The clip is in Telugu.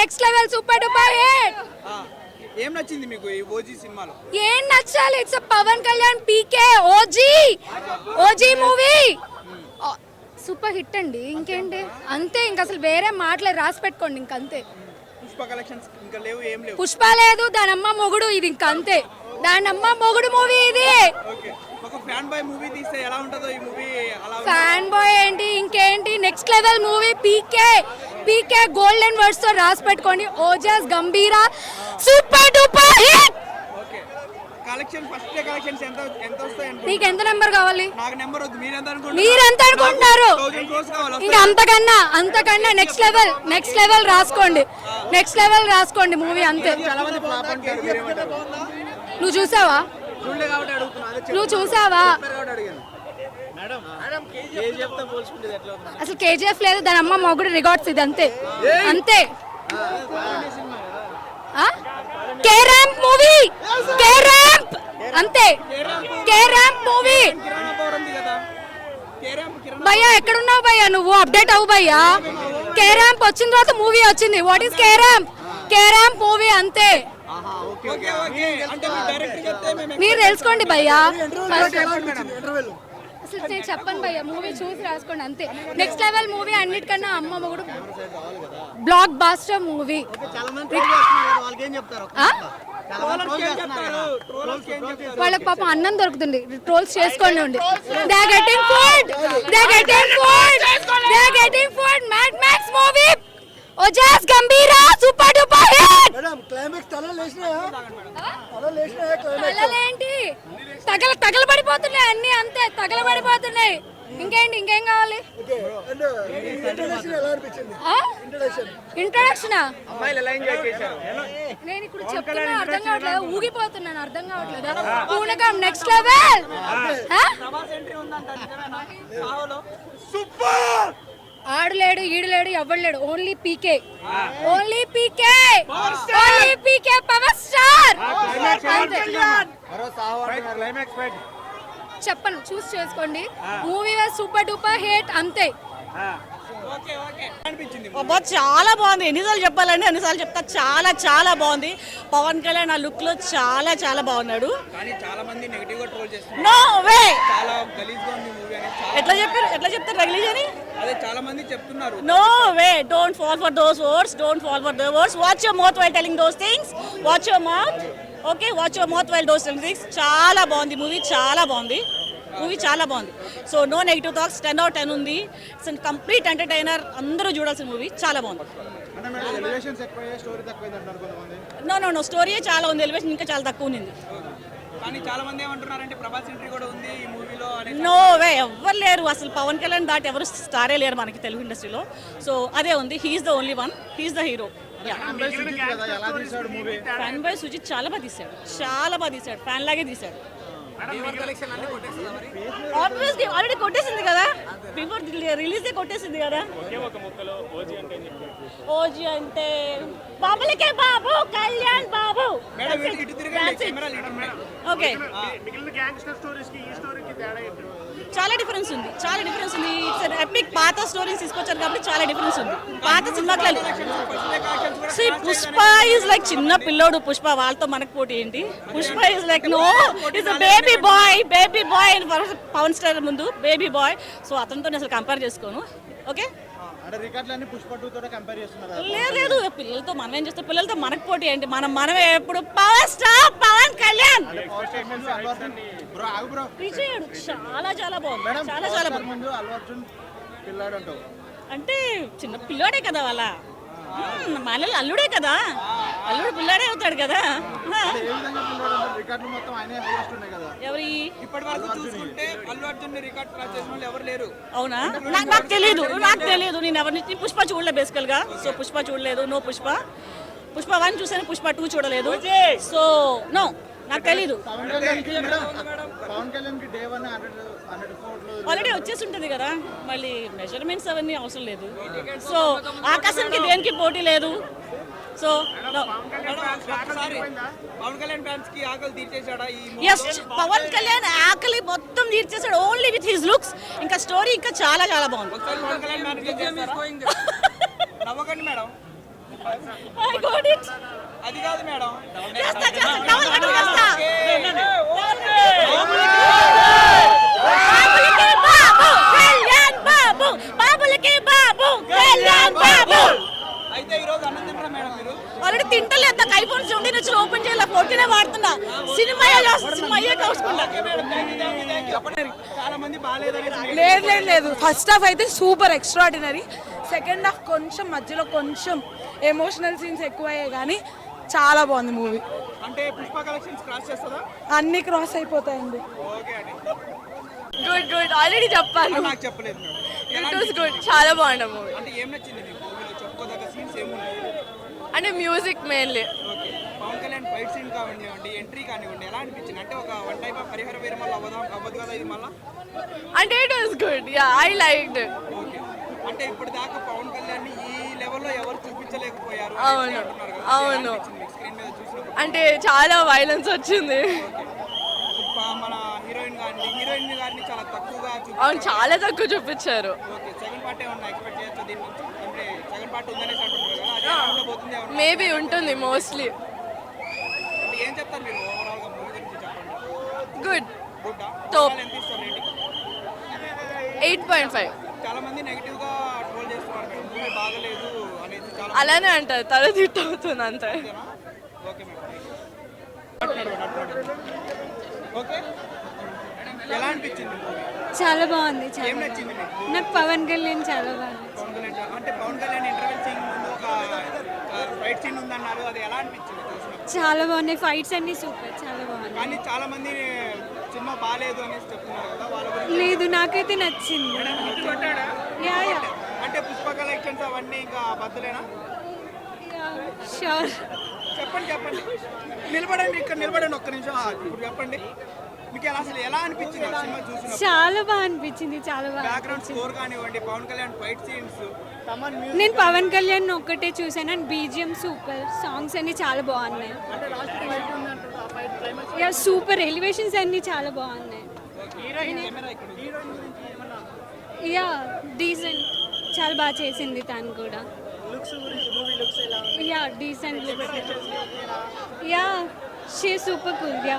Next level super duper hit ఏం నచ్చింది మీకు ఈ ఓజీ సినిమాలో? ఏం నచ్చాలి? It's Pawan Kalyan PK OG OG movie super hit అండి. ఇంకేంటి? అంతే ఇంక అసలు వేరే మాటలే రాసి పెట్టుకోండి ఇంక అంతే పుష్ప కలెక్షన్స్ ఇంకా లేవు ఏం లేవు. పుష్ప లేదు దాని అమ్మ మొగుడు ఇది ఇంక అంతే దాని అమ్మ మొగుడు మూవీ ఇది. ఓకే. ఒక ఫ్యాన్ బాయ్ మూవీ తీస్తే ఎలా ఉంటుందో ఈ మూవీ అలా. ఫ్యాన్ బాయ్ ఏంటి? ఇంకేంటి? Next level movie PK PK golden వర్డ్స్తో రాసి పెట్టుకోండి. Ojas Gambheera super duper hit collections ఎంత నెంబర్ కావాలి? మీరు ఎంత అనుకుంటున్నారు? ఇంకా అంతకన్నా అంతకన్నా నెక్స్ట్ లెవెల్ నెక్స్ట్ లెవెల్ రాసుకోండి. నెక్స్ట్ లెవెల్ రాసుకోండి మూవీ అంతే. నువ్వు చూసావా? నువ్వు చూసావా? అసలు కేజీఎఫ్ లేదు దాని అమ్మ మొగుడు రికార్డ్స్ ఇది అంతే. అంతే. K ramp movie K ramp అంతే. కే ర్యాంప్ మూవీ భయ్యా ఎక్కడున్నావు భయ్యా నువ్వు? అప్డేట్ అవ్వు భయ్యా. కే ర్యాంప్ వచ్చిన తర్వాత మూవీ వచ్చింది. What is K ramp K ramp movie అంతే ఓకే. Okay okay. అంటే మీరు తెలుసుకోండి భయ్యా. అసలు నేను చెప్పను భయ్యా మూవీ చూసి రాసుకోండి అంతే. నెక్స్ట్ లెవెల్ మూవీ అన్నిటికన్నా అమ్మ మొగుడు బ్లాక్ బాస్టర్ మూవీ వాళ్ళకి పాపం అన్నం దొరుకుతుంది. ట్రోల్స్ చేసుకోండి ఉండి. They getting food they getting food they getting food mad max movie Ojas Gambheera super duper hit! Madam climax తల లేచినాయా? తల లేచినాయా క్లైమాక్స్ తగలేంటి తగల తగలబడిపోతున్నాయి అన్ని అంతే తగలబడిపోతున్నాయి. ఇంకేంటి ఇంకేం కావాలి? ఇంట్రడక్షన్ నేను ఇప్పుడు చెప్తున్నా అర్థం కావట్లేదు. ఊగిపోతున్నాను అర్థం కావట్లేదు. పూనకం నెక్స్ట్ లెవెల్ ప్రభాస్ ఆడలేడు ఈడలేడు ఎవడు లేడు only PK only PK only PK power star climax fight చెప్పను చూస్ చేసుకోండి. మూవీ సూపర్ డూపర్ హిట్ అంతే. అబ్బా చాలా బాగుంది. ఎన్నిసార్లు చెప్పాలండి ఎన్నిసార్లు చెప్తా. చాలా చాలా బాగుంది. పవన్ కళ్యాణ్ ఆ లుక్లో చాలా చాలా బాగున్నాడు నో వే ఎట్లా చెప్పారు? ఎట్లా చెప్తారు రిలీజ్ అని చాలా మంది చెప్తున్నారు. No way don't fall for those words don't fall for the words watch your mouth while telling those things watch your mouth okay watch your mouth while those things చాలా బాగుంది మూవీ చాలా బాగుంది. మూవీ చాలా బాగుంది. So no negative thoughts ten out ten ఉంది. ఇట్స్ కంప్లీట్ ఎంటర్టైనర్ అందరూ చూడాల్సిన మూవీ చాలా బాగుంది. నో నో నో స్టోరీ చాలా ఉంది. ఎలివేషన్ ఇంకా చాలా తక్కువ ఉంది. కానీ చాలా మంది ఏమంటున్నారంటే ప్రభాస్ ఎంట్రీ కూడా ఉంది ఈ మూవీలో అనే నో వే ఎవ్వరు లేరు. అసలు పవన్ కళ్యాణ్ దాటి ఎవరు స్టారే లేరు మనకి తెలుగు ఇండస్ట్రీలో సో అదే ఉంది. He is the only one he is the hero fan boy Sujith చాలా బాగా తీశాడు. చాలా బాగా తీశాడు. ఫ్యాన్ లాగే తీశాడు. ఆబ్వియస్లీ ఆల్రెడీ కొట్టేసింది కదా. బిఫోర్ రిలీజ్ కొట్టేసింది కదా. ఓజీ అంటే బాబులకే బాబు కళ్యాణ్ బాబు. ఓకే మిగిలిన గ్యాంగ్స్టర్ స్టోరీస్కి ఈ స్టోరీకి తేడా ఏంటి? చాలా డిఫరెన్స్ ఉంది. చాలా డిఫరెన్స్ ఉంది. ఇట్స్ ఎపిక్ పాత స్టోరీస్ తీసుకొచ్చారు కాబట్టి చాలా డిఫరెన్స్ ఉంది. పాత సినిమాకి సో పుష్ప ఈజ్ లైక్ చిన్న పిల్లోడు. పుష్ప వాళ్ళతో మనకు పోటీ ఏంటి? Pushpa is like no is a baby boy baby boy Pawan star ముందు బేబీ బాయ్ సో అతనితో అసలు కంపేర్ చేసుకోను. ఓకే? లేదు లేదు. పిల్లలతో మనం ఏం చేస్తాం? పిల్లలతో మనకు పోటీ ఏంటి? మనం మనమే ఎప్పుడు? Power star Pawan Kalyan! విజయుడు చాలా చాలా బాగుంది. చాలా చాలా బాగుంది. అంటే చిన్న పిల్లోడే కదా వాళ్ళ. మళ్ళీ అల్లుడే కదా. అల్లుడు పిల్లాడే అవుతాడు కదా? ఎవరి? ఇప్పటి వరకు చూసుకుంటే అల్లు అర్జున్ రికార్డ్ క్రాస్ చేసిన వాళ్ళు ఎవరు లేరు. అవునా? నాకు నాకు తెలియదు నాకు తెలియదు నేను ఎవరిని పుష్ప చూడలేదు బేసికల్గా. సో పుష్ప చూడలేదు. నో పుష్ప. పుష్ప వన్ చూసాను. పుష్ప టూ చూడలేదు. సో నో నాకు తెలీదు. ఆల్రెడీ వచ్చేసి ఉంటుంది కదా. మళ్ళీ మెజర్మెంట్స్ అవన్నీ అవసరం లేదు. సో ఆకాశానికి దేనికి పోటీ లేదు. సో పవన్ కళ్యాణ్ ఫ్యాన్స్కి ఆకలి తీర్చేశాడా? ఎస్ పవన్ కళ్యాణ్ ఆకలి మొత్తం తీర్చేసాడు ఓన్లీ విత్ హిస్ లుక్స్ ఇంకా స్టోరీ ఇంకా చాలా చాలా బాగుంది. నవ్వకండి మేడం. Got it. అది కాదు మేడం చేస్తా, చేస్తా. డబుల్ కట్టింగ్ చేస్తా. బాబులకి బాబు, కళ్యాణ్ బాబు. బాబులకి బాబు, కళ్యాణ్ బాబు. అయితే ఈ రోజు అన్నం తింటారా మేడం మీరు ఆల్రెడీ తింటలేదు నాకు ఐఫోన్స్ ఉండి నుంచి ఓపెన్ చేయాలి? ఫోర్టీనే వాడుతున్నా. సినిమా సినిమా లేదు లేదు లేదు. ఫస్ట్ హాఫ్ అయితే సూపర్ ఎక్స్ట్రాడినరీ సెకండ్ హాఫ్ కొంచెం మధ్యలో కొంచెం ఎమోషనల్ సీన్స్ ఎక్కువయ్యాయి కానీ చాలా బాగుంది మూవీ అంటే అన్ని క్రాస్ అయిపోతాయండి. గుడ్ గుడ్ ఆల్రెడీ చెప్పాను. నాకు చెప్పలేదు. ఇట్ వాస్ గుడ్ చాలా బాగుంది మూవీ అంటే ఏం నచ్చింది మీకు? మూవీలో చెప్పుకోదగ్గ సీన్స్ ఏమున్నాయి? అంటే music mainly okay Pawan Kalyan fight scene కానివ్వండి ఎంట్రీ కానివ్వండి ఎలా అనిపించింది? అంటే ఒక వన్ టైప్ ఆఫ్ పరిహార వేరు మళ్ళీ అవ్వదా అవ్వదు కదా ఇది మళ్ళీ? అంటే it was good yeah I liked okay అంటే ఇప్పుడు దాకా పవన్ కళ్యాణ్ ఈ లెవెల్లో ఎవరు చూపించలేకపోయారు అవును. అవును. అంటే చాలా వైలెన్స్ వచ్చింది. మన హీరోయిన్ గారిని హీరోయిన్ గారిని చాలా తక్కువగా అవును చాలా తక్కువ చూపించారు. ఓకే సెకండ్ పార్ట్ ఏమన్నా ఎక్స్పెక్ట్ చేయొచ్చు దీని నుంచి అంటే మేబీ ఉంటుంది mostly. Good. Rating eight point five. అలానే అంటారు తల తిట్టు అవుతుంది అంతే? ఓకే మేడం ఓకే ఎలా అనిపించింది మూవీ చాలా బాగుంది ఏం చాలా నచ్చింది మీకు? నాకు పవన్ కళ్యాణ్ చాలా బాగుంది అంటే పవన్ కళ్యాణ్ ఇంటర్వెల్ సీన్ ముందు ఒక ఫైట్ సీన్ ఉందన్నారు అది ఎలా అనిపించింది చాలా బాగున్నాయి ఫైట్స్ అన్ని సూపర్ చాలా బాగున్నాయి. చాలా మంది సినిమా బాగాలేదు అనేసి చెప్తున్నారు కదా వాళ్ళ లేదు నాకైతే నచ్చింది. Yeah yeah. అంటే పుష్ప కలెక్షన్స్ అవన్నీ ఇంకా బద్దలేనా? షూర్ చెప్పండి చెప్పండి. నిలబడండి ఇక్కడ నిలబడండి ఒక్క నిమిషం. ఇప్పుడు చెప్పండి. చాలా బాగా అనిపించింది చాలా బాగా బ్యాక్గ్రౌండ్ స్కోర్ కానివ్వండి పవన్ కళ్యాణ్ ఫైట్ సీన్స్ నేను పవన్ కళ్యాణ్ ఒక్కటే చూసాను అండ్ బీజిఎం సూపర్ సాంగ్స్ అన్ని చాలా బాగున్నాయి. యా సూపర్ ఎలివేషన్స్ అన్ని చాలా బాగున్నాయి. యా డీసెంట్ చాలా బాగా చేసింది తను కూడా. Yeah decent yeah she super cool yeah